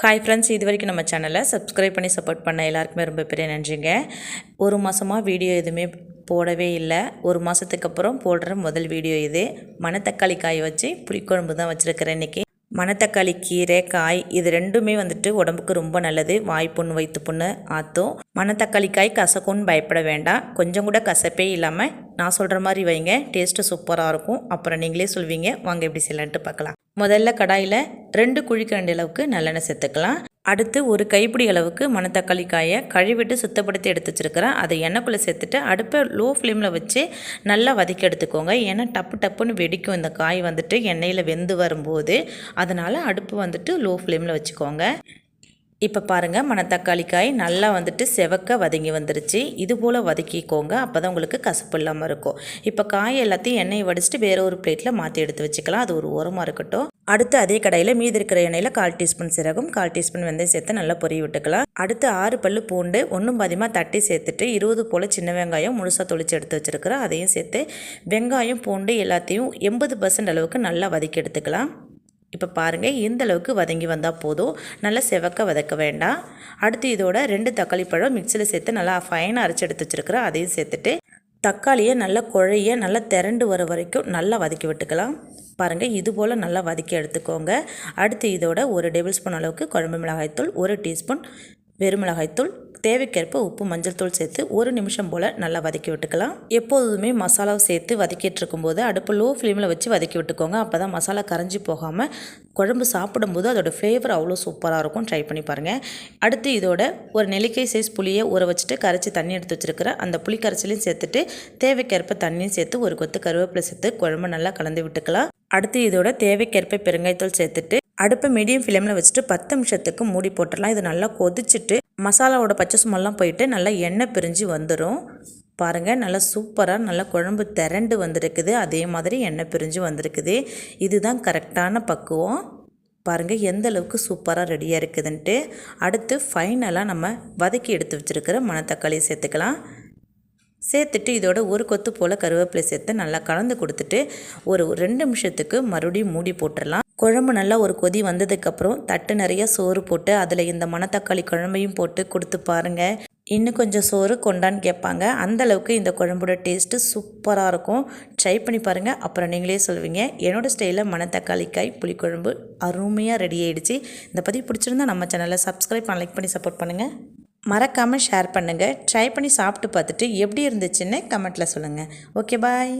Hi friends இது வரைக்கும் நம்ம சேனலை சப்ஸ்கிரைப் பண்ணி சப்போர்ட் பண்ண எல்லாருக்குமே ரொம்ப பெரிய நன்றிங்க. ஒரு மாதமாக வீடியோ எதுவுமே போடவே இல்லை. ஒரு மாதத்துக்கு அப்புறம் போடுற முதல் வீடியோ இது. மணத்தக்காளி காய் வச்சு புளிக்குழம்பு தான் வச்சுருக்கிறேன் இன்றைக்கி மணத்தக்காளி கீரை காய் இது ரெண்டுமே வந்துட்டு உடம்புக்கு ரொம்ப நல்லது. வாய் புண்ணு வயிற்று புண்ணு ஆற்றும் மணத்தக்காளி காய் கசக்கும்னு பயப்பட வேண்டாம். கொஞ்சம் கூட கசப்பே இல்லாமல் நான் சொல்கிற மாதிரி வைங்க. டேஸ்ட்டு சூப்பராக இருக்கும். அப்புறம் நீங்களே சொல்வீங்க. வாங்க எப்படி செய்யலான்ட்டு பார்க்கலாம். முதல்ல கடாயில் ரெண்டு குழிக்கரண்டி அளவுக்கு நல்லெண்ணெய் சேர்த்துக்கலாம். அடுத்து ஒரு கைப்பிடி அளவுக்கு மணத்தக்காளி காயை கழுவிட்டு சுத்தப்படுத்தி எடுத்து வச்சுருக்கிறேன். அதை எண்ணெய்க்குள்ளே சேர்த்துட்டு அடுப்பை லோ ஃப்ளேமில் வச்சு நல்லா வதக்கி எடுத்துக்கோங்க. ஏன்னா டப்பு டப்புன்னு வெடிக்கும். இந்த காய் வந்துட்டு எண்ணெயில் வெந்து வரும்போது. அதனால் அடுப்பு வந்துட்டு லோ ஃப்ளேமில் வச்சுக்கோங்க. இப்போ பாருங்கள் மணத்தக்காளி காய் நல்லா வந்துட்டு செவக்க வதங்கி வந்துருச்சு. இது போல் வதக்கிக்கோங்க அப்போ தான் உங்களுக்கு கசப்பு இல்லாமல் இருக்கும். இப்போ காய் எல்லாத்தையும் எண்ணெயை வடிச்சிட்டு வேறு ஒரு பிளேட்டில் மாற்றி எடுத்து வச்சுக்கலாம். அது ஒரு ஓரமாக இருக்கட்டும். அடுத்து அதே கடையில் மீதி இருக்கிற எண்ணெயில் கால் டீஸ்பூன் சிறகும் கால் டீஸ்பூன் வெந்தயம் சேர்த்து நல்லா பொரிய விட்டுக்கலாம். அடுத்து ஆறு பல்லு பூண்டு ஒன்றும் பாதியமாக தட்டி சேர்த்துட்டு இருபது போல் சின்ன வெங்காயம் முழுசாக தொளிச்சு எடுத்து வச்சுருக்கிறேன். அதையும் சேர்த்து வெங்காயம் பூண்டு எல்லாத்தையும் எண்பது பர்சன்ட் அளவுக்கு நல்லா வதக்கி எடுத்துக்கலாம். இப்போ பாருங்கள் இந்த அளவுக்கு வதங்கி வந்தால் போதும். நல்லா செவக்க வதக்க வேண்டாம். அடுத்து இதோட ரெண்டு தக்காளி பழம் மிக்சியில் சேர்த்து நல்லா ஃபைனாக அரைச்சி எடுத்து வச்சுருக்கிறேன். அதையும் சேர்த்துட்டு தக்காளியை நல்லா குழைய நல்லா திரண்டு வர வரைக்கும் நல்லா வதக்கி விட்டுக்கலாம். பாருங்கள் இது போல் நல்லா வதக்கி எடுத்துக்கோங்க. அடுத்து இதோட ஒரு டேபிள் ஸ்பூன் அளவுக்கு குழம்பு மிளகாய்த்தூள் ஒரு டீஸ்பூன் வெறுமிளகாய்த்தூள் தேவைக்கேற்ப உப்பு மஞ்சள் தூள் சேர்த்து ஒரு நிமிஷம் போல் நல்லா வதக்கி விட்டுக்கலாம். எப்போதுமே மசாலாவை சேர்த்து வதக்கிட்டு இருக்கும்போது அடுப்பு லோ ஃப்ளேமில் வச்சு வதக்கி விட்டுக்கோங்க. அப்போ தான் மசாலா கரைஞ்சி போகாமல் குழம்பு சாப்பிடும்போது அதோடய ஃப்ளேவர் அவ்வளோ சூப்பராக இருக்கும். ட்ரை பண்ணி பாருங்கள் அடுத்து இதோட ஒரு நெல்லிக்காய் சைஸ் புளியை ஊற வச்சுட்டு கரைச்சி தண்ணி எடுத்து வச்சுருக்கிறேன் அந்த புளி கரைச்சலையும் சேர்த்துட்டு தேவைக்கேற்ப தண்ணியும் சேர்த்து ஒரு கொத்து கருவேப்பிலை சேர்த்து குழம்பு நல்லா கலந்து விட்டுக்கலாம். அடுத்து இதோட தேவைக்கேற்ப பெருங்காயத்தூள் சேர்த்துட்டு அடுப்பை மீடியம் ஃப்ளேமில் வச்சுட்டு பத்து நிமிஷத்துக்கு மூடி போட்டுடலாம். இது நல்லா கொதிச்சுட்டு மசாலாவோட பச்சை சுமெல்லாம் போயிட்டு நல்லா எண்ணெய் பிரிஞ்சு வந்துடும் பாருங்கள் நல்லா சூப்பராக நல்லா குழம்பு திரண்டு வந்திருக்குது. அதே மாதிரி எண்ணெய் பிரிஞ்சு வந்திருக்குது. இதுதான் கரெக்டான பக்குவம். பாருங்கள் எந்த அளவுக்கு சூப்பராக ரெடியாக இருக்குதுன்ட்டு. அடுத்து ஃபைனலாக நம்ம வதக்கி எடுத்து வச்சுருக்கிற மணத்தக்காளியை சேர்த்துக்கலாம். சேர்த்துட்டு இதோட ஒரு கொத்து போல் கருவேப்பிலை சேர்த்து நல்லா கலந்து கொடுத்துட்டு ஒரு ரெண்டு நிமிஷத்துக்கு மறுபடியும் மூடி போட்டுடலாம். குழம்பு நல்லா ஒரு கொதி வந்ததுக்கப்புறம் தட்டு நிறைய சோறு போட்டு அதில் இந்த மணத்தக்காளி குழம்பையும் போட்டு கொடுத்து பாருங்கள் இன்னும் கொஞ்சம் சோறு கொண்டான்னு கேட்பாங்க. அந்த அளவுக்கு இந்த குழம்போட டேஸ்ட்டு சூப்பராக இருக்கும். ட்ரை பண்ணி பாருங்கள் அப்புறம் நீங்களே சொல்லுவீங்க என்னோடய ஸ்டைலில் மணத்தக்காளி காய் புளிக்குழம்பு அருமையாக ரெடி ஆகிடுச்சு இந்த பதிவு பிடிச்சிருந்தா நம்ம சேனலை சப்ஸ்கிரைப் பண்ண லைக் பண்ணி சப்போர்ட் பண்ணுங்கள் மறக்காமல் ஷேர் பண்ணுங்கள் ட்ரை பண்ணி சாப்பிட்டு பார்த்துட்டு எப்படி இருந்துச்சுன்னு கமெண்ட்டில் சொல்லுங்கள் ஓகே பாய்